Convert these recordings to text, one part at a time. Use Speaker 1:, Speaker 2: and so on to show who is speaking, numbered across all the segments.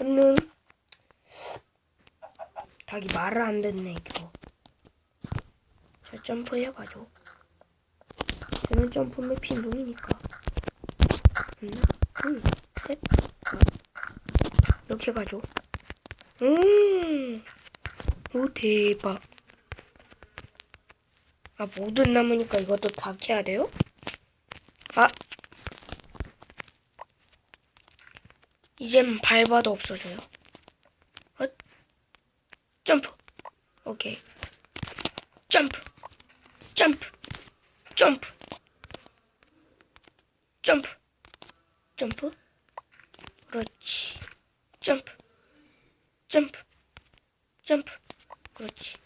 Speaker 1: 얼른. 닭이 말을 안 듣네, 이거. 자, 점프해가죠. 저는 점프 맵이 놈이니까. 음, 음, 셋, 넷. 이렇게 가죠. 음, 오, 대박. 아, 모든 나무니까 이것도 다 캐야 돼요? 아. 이젠 밟아도 없어져요. 어? 점프. 오케이. 점프. 점프. 점프. 점프. 점프. 그렇지. 점프. 점프. 점프. 그렇지.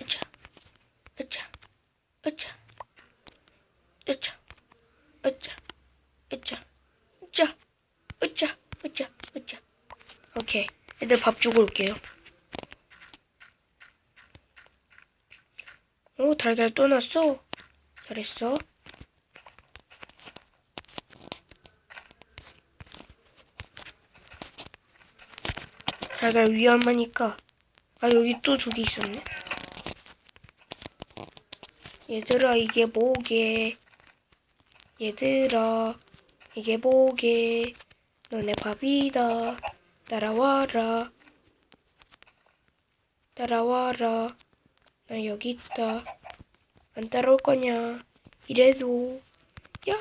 Speaker 1: 으차. 으차. 으차. 으차. 으차. 으차. 으차. 으차. 으차. 오케이. 애들 밥 주고 올게요. 오, 달걀 또 났어. 잘했어. 달걀 위험하니까. 아, 여기 또 두 개 있었네. 얘들아, 이게 뭐게? 얘들아, 이게 뭐게? 너네 밥이다. 따라와라. 따라와라. 나 여기 있다. 안 따라올 거냐? 이래도 야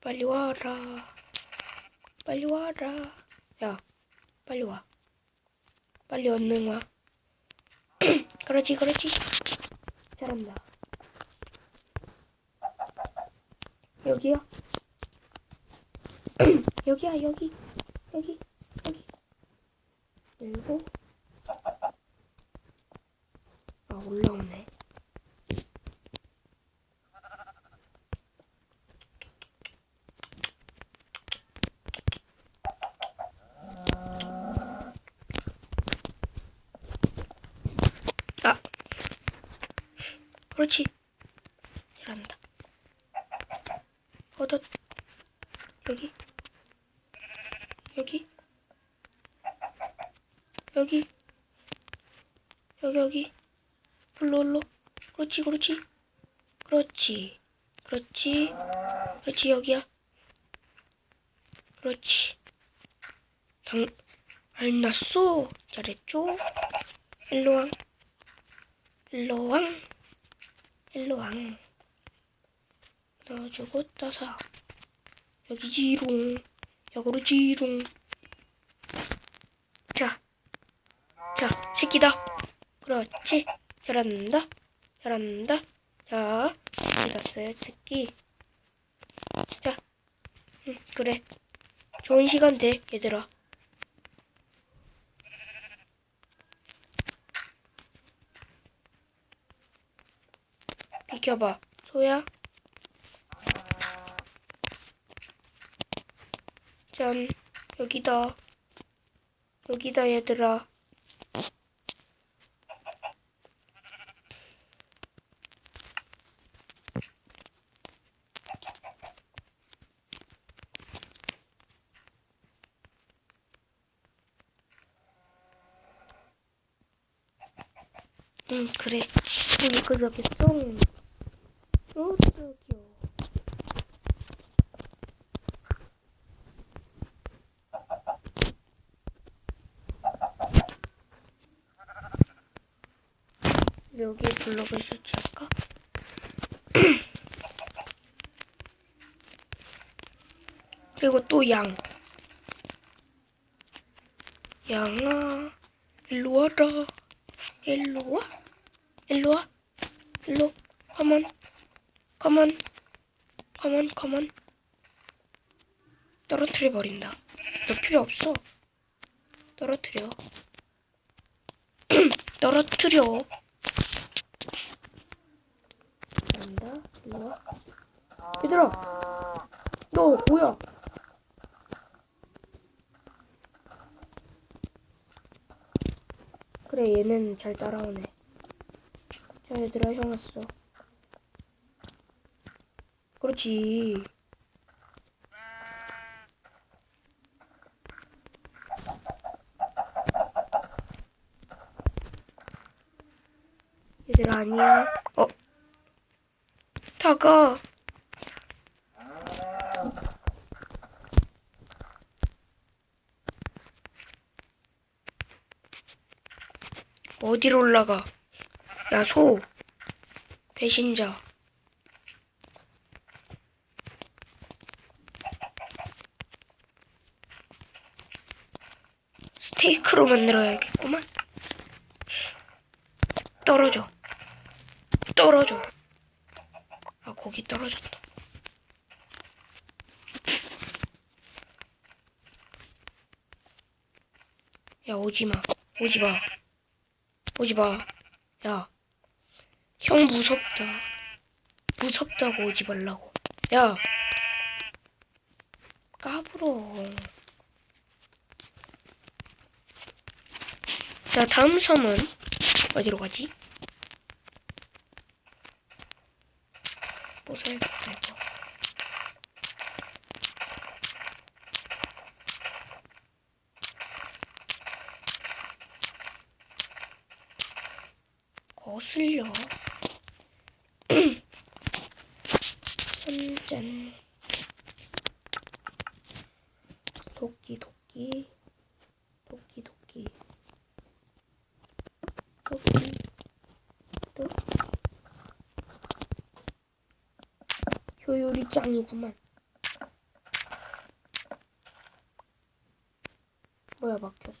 Speaker 1: 빨리 와라. 빨리 와라. 야 빨리 와. 빨리 얼른 와. 그렇지 그렇지. 잘한다. 여기요. 여기야 여기 여기 여기. 그리고 아 올라오네. 아, 그렇지. 잘한다. 얻었. 여기. 여기. 여기. 여기 여기. 일로 일로. 그렇지 그렇지. 그렇지. 그렇지. 그렇지 여기야. 그렇지. 당 알났어. 잘했죠? 일로 왕. 일로 왕. 일로 왕. 넣어주고 따사. 여기 지롱. 여기로 지롱. 자. 자, 새끼다. 그렇지. 잘한다. 잘한다. 자, 새끼 갔어요, 새끼. 자, 응, 그래. 좋은 시간 돼, 얘들아. 비켜봐, 소야. 짠, 여기다. 여기다, 얘들아. 응, 그래. 우리 그저겠 어. 어, 저기요. 여기에 블록을 설치할까? 그리고 또 양. 양아, 일로 와라. 일로 와. 일로 와. 일로. 컴온. 컴온. 컴온, 컴온. 떨어뜨려 버린다. 너 필요 없어. 떨어뜨려. 떨어뜨려. 간다. 일로 와. 얘들아. 너 뭐야? 그래 얘는 잘 따라오네. 자 얘들아 형 왔어. 거지. 얘들 아니야. 어? 다가. 어디로 올라가? 야, 소. 배신자. 스테이크로 만들어야겠구만. 떨어져. 떨어져. 아, 거기 떨어졌다. 야, 오지 마. 오지 마. 오지 마. 야. 형 무섭다. 무섭다고 오지 말라고. 야. 까불어. 자, 다음 섬은 어디로 가지? 부숴야겠다, 이거. 거슬려. 짠짠. 도끼. 도끼, 도끼. 도끼. 도끼. 효율이 짱이구만. 뭐야, 막혔어.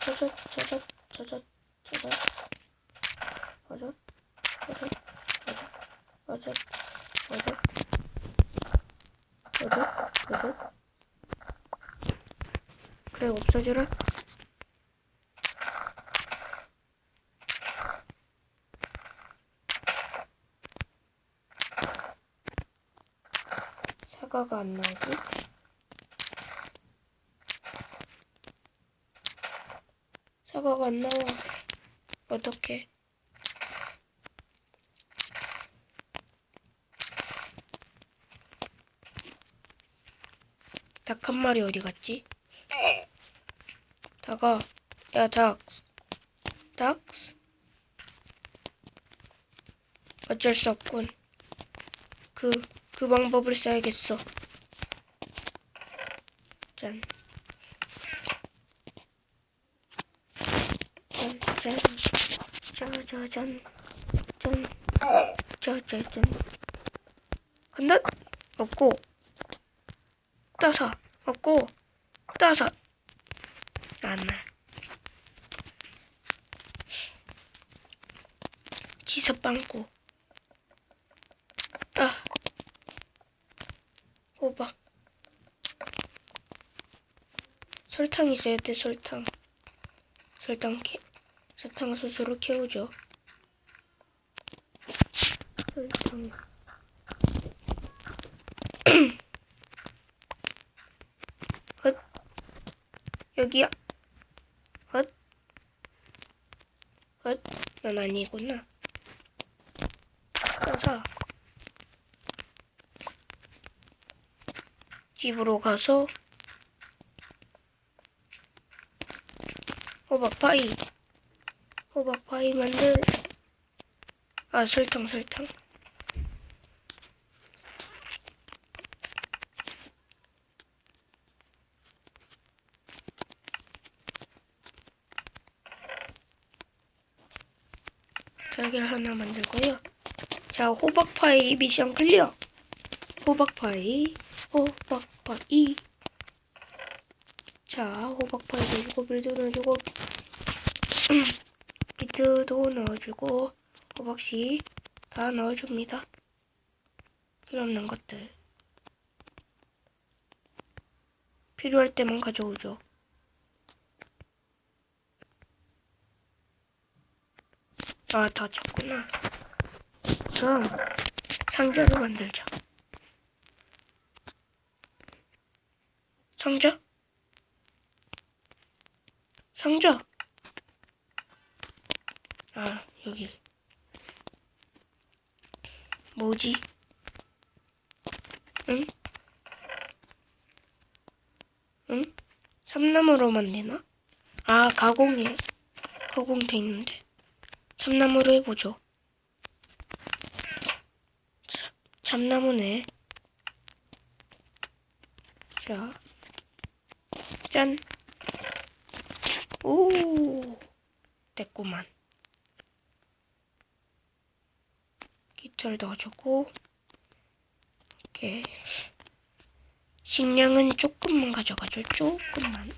Speaker 1: 짜잔, 짜잔, 짜잔. 짜잔, 짜잔, 짜잔, 짜잔, 짜잔, 짜잔, 짜잔. 그래, 없어져라. 사과가 안 나오지? 사과가 안 나와. 어떡해. 닭한 마리 어디 갔지? 닭아, 야, 닭. 닭? 어쩔 수 없군. 그, 그 방법을 써야겠어. 짠. 짠, 짠. 짜자잔. 짠. 짜자잔. 간다? 먹고. 따사. 먹고. 따사. 안 나. 지서 빵꾸. 아. 호박. 설탕 있어야 돼, 설탕. 설탕 캐, 설탕 스스로 캐우죠. 설탕. 헛. 여기야. 헛. 헛. 넌 아니구나. 가자. 집으로 가서 호박파이. 호박파이 만들. 아 설탕 설탕. 달걀 하나 만들고요. 자 호박파이 미션 클리어. 호박파이 호박파이. 자 호박파이 넣어주고 밀도 넣어주고 비트도 넣어주고 호박씨 다 넣어줍니다. 필요 없는 것들. 필요할 때만 가져오죠. 아 다 쳤구나. 그럼 상자로 만들자. 상자? 상자. 아, 여기. 뭐지? 응? 응? 참나무로만 되나? 아, 가공해. 가공돼 있는데. 참나무로 해보죠. 참, 참나무네. 자, 짠. 오, 됐구만. 깃털 넣어주고, 이렇게. 식량은 조금만 가져가죠. 조금만.